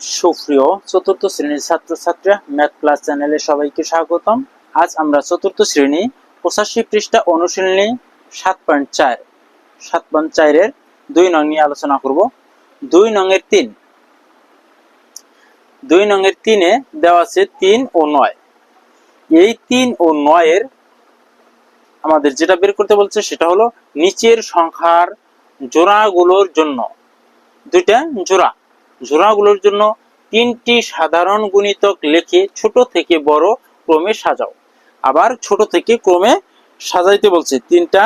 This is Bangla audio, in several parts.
সুপ্রিয় চতুর্থ শ্রেণির ম্যাথ ক্লাস চ্যানেলে সবাইকে স্বাগতম। আজ আমরা চতুর্থ শ্রেণি, পঁচাশি পৃষ্ঠা অনুশীলনী সাত পয়েন্ট চার। সাত পয়েন্ট চারের দুই নং নিয়ে আলোচনা করব। দুই তিন। দুই তিনে দেওয়া আছে তিন ও নয়। এই তিন ও নয়ের আমাদের যেটা বের করতে বলছে সেটা হলো নিচের সংখ্যার জোড়াগুলোর জন্য। দুইটা জোড়া। জোড়াগুলোর জন্য তিনটি সাধারণ গুণিতক লিখে ছোট থেকে বড় ক্রমে সাজাও। আবার ছোট থেকে ক্রমে সাজাইতে বলছে। তিনটা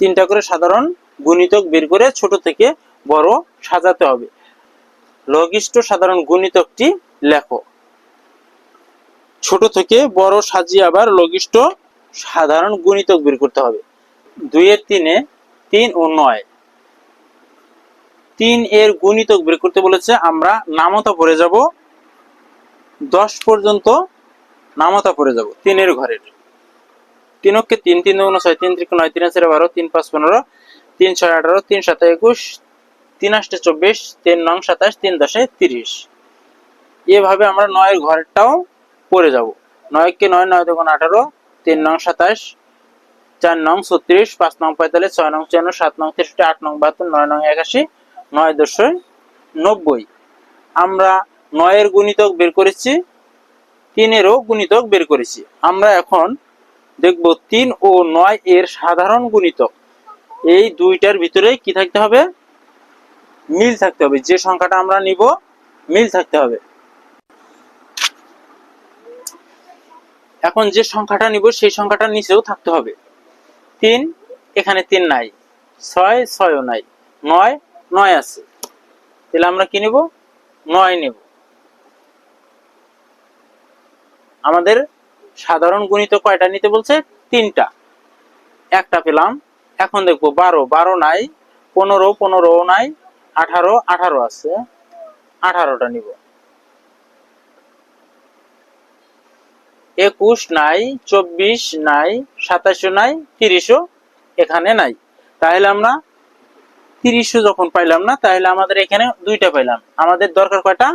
তিনটা করে সাধারণ গুণিতক বের করে ছোট থেকে বড় সাজাতে হবে। লঘিষ্ঠ সাধারণ গুণিতকটি লেখো। ছোট থেকে বড় সাজিয়ে আবার লঘিষ্ঠ সাধারণ গুণিতক বের করতে হবে। দুইয়ের তিনে তিন ও নয়। তিন এর গুণিতক বের করতে বলেছে, আমরা নামতা পড়ে যাব, দশ পর্যন্ত নামতা পড়ে যাব, তিনের ঘরের। তিনকে তিন তিন দুগুণ ছয়, তিন ত্রিক নয়, তিন চার বারো, তিন পাঁচ পনেরো, তিন ছয় আঠারো, তিন সাত একুশ, তিন আষ্টে চব্বিশ, তিন নং সাতাশ, তিন দশে তিরিশ। এভাবে আমরা নয়ের ঘরেরটাও পড়ে যাব। নয়কে নয় নয় দুগুণ আঠারো, তিন নং সাতাশ, চার নং ছত্রিশ, পাঁচ নং পঁয়তাল্লিশ, ছয় নং চুয়ান্ন, সাত নং তেষট্টি, আট নং বাহাত্তর, নয় নং একাশি নয় দশই নব্বই। আমরা নয়ের গুণিতক বের করেছি, তিনেরও গুণিতক বের করেছি। আমরা এখন দেখব তিন ও নয় এর সাধারণ গুণিতক। এই দুইটার ভিতরে কি থাকতে হবে? মিল থাকতে হবে। যে সংখ্যাটা আমরা নিব, মিল থাকতে হবে। এখন যে সংখ্যাটা নিব, সেই সংখ্যাটা নিচেও থাকতে হবে। তিন, এখানে তিন নাই। ছয়, ছয়ও নাই। নয় নয় আছে। তাহলে আমরা কি নেব? নয় নেব। আমাদের সাধারণ গণিত কয়টা নিতে বলছে? তিনটা। একটা পেলাম। এখন দেখব বারো। বারো নাই। পনেরো পনেরো নাই। আঠারো আঠারো আছে। আঠারোটা নিব। একুশ নাই, চব্বিশ নাই সাতাশও নাই, তিরিশও এখানে নাই। তাহলে আমরা তিরিশও যখন পাইলাম না, তাহলে আমাদের এখানে দুইটা পাইলাম। আমাদের দরকার কয়টা?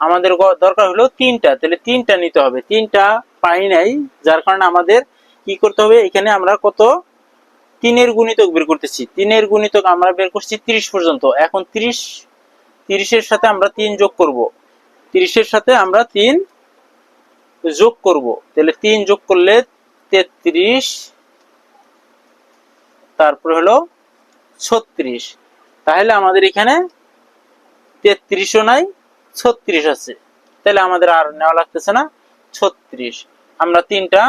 আমাদের দরকার হলো তিনটা। তাহলে তিনটা নিতে হবে। তিনটা পাই নাই, যার কারণে আমাদের কি করতে হবে? এখানে আমরা কত? তিনের গুণিতক বের করতেছি। তিনের গুণিতক আমরা বের করছি তিরিশ পর্যন্ত। এখন তিরিশ, তিরিশের সাথে আমরা তিন যোগ করব। তিরিশের সাথে আমরা তিন যোগ করব। তাহলে তিন যোগ করলে তেত্রিশ, তারপর হলো ছত্রিশ। তাহলে আমাদের এখানে তেত্রিশও নাই, ছত্রিশ আছে। তাহলে আমাদের আর নেওয়া লাগতেছে না, ছত্রিশ। আমরা তিনটা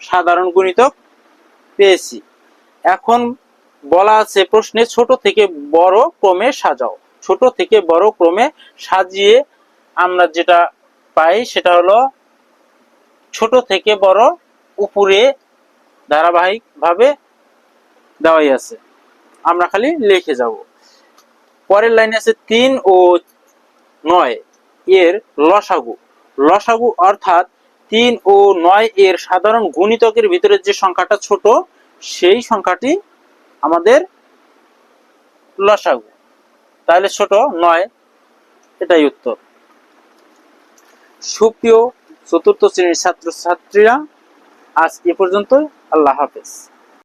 সাধারণ গুণিতক পেয়েছি। এখন বলা আছে প্রশ্নে, ছোট থেকে বড় ক্রমে সাজাও। ছোট থেকে বড় ক্রমে সাজিয়ে আমরা যেটা পাই সেটা হলো ছোট থেকে বড় উপরে ধারাবাহিক ভাবে দেওয়াই আছে। আমরা খালি লিখে যাব। পরের লাইনে আছে তিন ও নয় এর লসাগু। লসাগু অর্থাৎ তিন ও নয় এর সাধারণ গুণিতকের ভিতরে যে সংখ্যাটা ছোট, সেই সংখ্যাটি আমাদের লসাগু। তাহলে ছোট, নয়, এটাই উত্তর। সুপ্রিয় চতুর্থ শ্রেণির ছাত্রছাত্রীরা, আজ এ পর্যন্ত আল্লাহ হাফেজ।